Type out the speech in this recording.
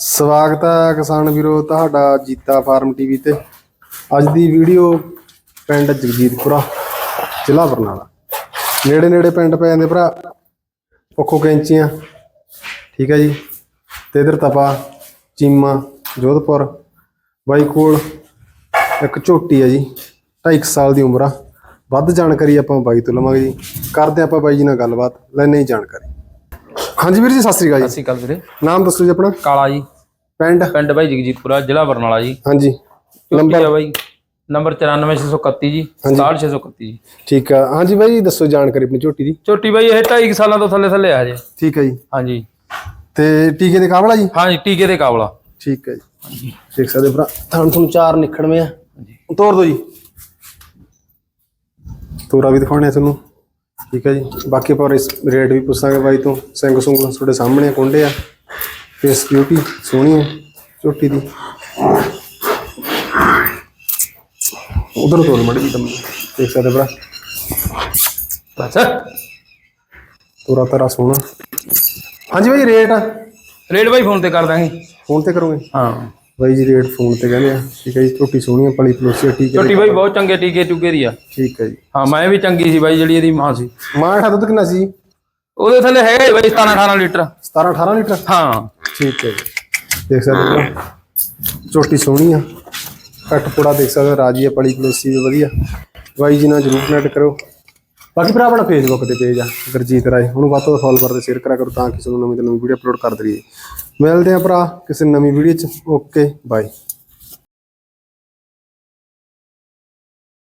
ਸਵਾਗਤ ਹੈ ਕਿਸਾਨ ਵੀਰੋ, ਤੁਹਾਡਾ ਜੀਤਾ ਫਾਰਮ ਟੀਵੀ ਤੇ। ਅੱਜ ਦੀ ਵੀਡੀਓ ਪਿੰਡ ਜਗਜੀਤਪੁਰਾ, ਜ਼ਿਲ੍ਹਾ ਬਰਨਾਲਾ। ਨੇੜੇ ਨੇੜੇ ਪਿੰਡ ਪੈ ਜਾਂਦੇ ਭਰਾ, ਪੱਖੋ ਕੈਂਚੀਆਂ ਠੀਕ ਹੈ ਜੀ। ਤੇ ਇਧਰ ਤਪਾ, ਚੀਮਾ, ਜੋਧਪੁਰ ਬਾਈ ਕੋਲ ਇੱਕ ਝੋਟੀ ਹੈ ਜੀ 2.5 ਸਾਲ ਦੀ ਉਮਰ ਆ। ਵੱਧ ਜਾਣਕਾਰੀ ਆਪਾਂ ਬਾਈ ਤੋਂ ਲਵਾਂਗੇ ਜੀ। ਕਰਦੇ ਆਪਾਂ ਬਾਈ ਜੀ ਨਾਲ ਗੱਲਬਾਤ ਲੈਣੇ ਹੀ ਜਾਣਕਾਰੀ। ਹਾਂਜੀ ਵੀਰ ਜੀ ਸਤਿ ਸ੍ਰੀ ਅਕਾਲ ਸਤਿ ਜੀ ਸ਼੍ਰੀ ਅਕਾਲ ਵੀਰੇ। ਨਾਮ ਦੱਸੋ ਜੀ ਆਪਣਾ? ਕਾਲਾ ਜੀ। ਪਿੰਡ? ਪਿੰਡ ਬਾਈ ਜਗਜੀਤਪੁਰਾ ਜ਼ਿਲ੍ਹਾ ਬਰਨਾਲਾ ਜੀ। ਹਾਂਜੀ। ਨੰਬਰ? ਬਾਈ ਨੰਬਰ 94631 ਜੀ 67631 ਜੀ। ਠੀਕ ਆ। ਹਾਂਜੀ ਬਾਈ ਦੱਸੋ ਜਾਣਕਾਰੀ ਆਪਣੀ ਝੋਟੀ ਦੀ। ਛੋਟੀ ਬਾਈ ਇਹ 2.5 ਸਾਲਾਂ ਤੋਂ ਥੱਲੇ ਥੱਲੇ ਆ ਜੇ ਠੀਕ ਹੈ ਜੀ। ਹਾਂਜੀ। ਤੇ ਟੀਕੇ ਦੇ ਕਾਬਲਾ ਜੀ? ਹਾਂਜੀ ਟੀਕੇ ਦੇ ਕਾਬਲਾ। ਠੀਕ ਹੈ ਜੀ। ਦੇਖ ਸਕਦੇ ਹੋ ਭਰਾ ਤੁਹਾਨੂੰ ਤੁਹਾਨੂੰ ਚਾਰ ਨਿਕੜਵੇਂ ਆ। ਤੋੜ ਦੋ ਜੀ। ਤੋਰਾ ਵੀ ਦਿਖਾਉਣੇ ਆ ਤੁਹਾਨੂੰ। ਠੀਕ ਹੈ ਜੀ। ਬਾਕੀ ਆਪਾਂ ਇਸ ਰੇਟ ਵੀ ਪੁੱਛਾਂਗੇ ਬਾਈ ਤੋਂ। ਸਿੰਘ ਸੁੰਗ ਤੁਹਾਡੇ ਸਾਹਮਣੇ ਆ, ਕੁੰਡੇ ਆ। ਫੇਸ ਬਿਊਟੀ ਸੋਹਣੀ ਹੈ ਝੋਟੀ ਦੀ। ਉਧਰ ਤੋੜ ਮੜੀ ਵੀ ਤੁਹਾਨੂੰ ਦੇਖ ਸਕਦੇ ਭਰਾ। ਬਸ ਤੋਰਾ ਤਰਾ ਸੋਹਣਾ। ਹਾਂਜੀ ਬਾਈ ਰੇਟ ਰੇਟ ਬਾਈ ਫੋਨ ਤੇ ਕਰ ਦਾਂਗੇ। ਫੋਨ ਤੇ ਕਰੋਗੇ? ਹਾਂ। ਬਾਈ ਜੀ ਰੇਟ ਫੋਨ ਤੇ ਕਹਿੰਦੇ ਆ ਠੀਕ ਹੈ ਜੀ ਝੋਟੀ ਸੋਹਣੀ ਆ ਪਲੀ ਪਲੋਸੀ ਆ, ਠੀਕ ਹੈ ਛੋਟੀ ਬਾਈ ਬਹੁਤ ਚੰਗੇ ਟੀਕੇ ਟੂਕੇ ਦੀ ਆ। ਠੀਕ ਹੈ ਜੀ। ਹਾਂ ਮੈਂ ਵੀ ਚੰਗੀ ਸੀ ਬਾਈ ਜਿਹੜੀ ਇਹਦੀ ਮਾਂ ਸੀ। ਮਾਂ ਦਾ ਦੁੱਧ ਕਿੰਨਾ ਸੀ? ਜੀ? ਉਹਦੇ ਥੱਲੇ ਹੈਗਾ ਹੀ ਬਾਈ 17 18 ਲੀਟਰ। 17 18 ਲੀਟਰ? ਹਾਂ। ਠੀਕ ਹੈ ਜੀ। ਦੇਖ ਸਕਦੇ ਹੋ। ਝੋਟੀ ਸੋਹਣੀ ਆ। ਕੱਟ ਪੁੜਾ ਦੇਖ ਸਕਦੇ ਹੋ ਰਾਜੀ ਆ ਪਲੀ ਪਲੋਸੀ ਵੀ ਵਧੀਆ। ਬਾਈ ਜੀ ਨਾਲ ਜਰੂਰ ਕਨੈਕਟ ਕਰੋ। ਬਾਕੀ ਭਰਾ ਆਪਣਾ ਫੇਸਬੁੱਕ ਤੇ ਪੇਜ ਆ, ਗੁਰਜੀਤ ਰਾਏ। ਉਹਨੂੰ ਵੱਧ ਤੋਂ ਵੱਧ ਫੋਲੋ ਕਰਦੇ ਸ਼ੇਅਰ ਕਰਿਆ ਕਰੋ ਤਾਂ ਕਿ ਤੁਹਾਨੂੰ ਨਵੀਂ ਤੋਂ ਨਵੀਂ ਵੀਡੀਓ ਅਪਲੋਡ ਕਰਦੇ ਰਹੀਏ ਮਿਲਦੇ ਆ ਭਰਾ ਕਿਸੇ ਨਵੀਂ ਵੀਡੀਓ ਚ। Okay bye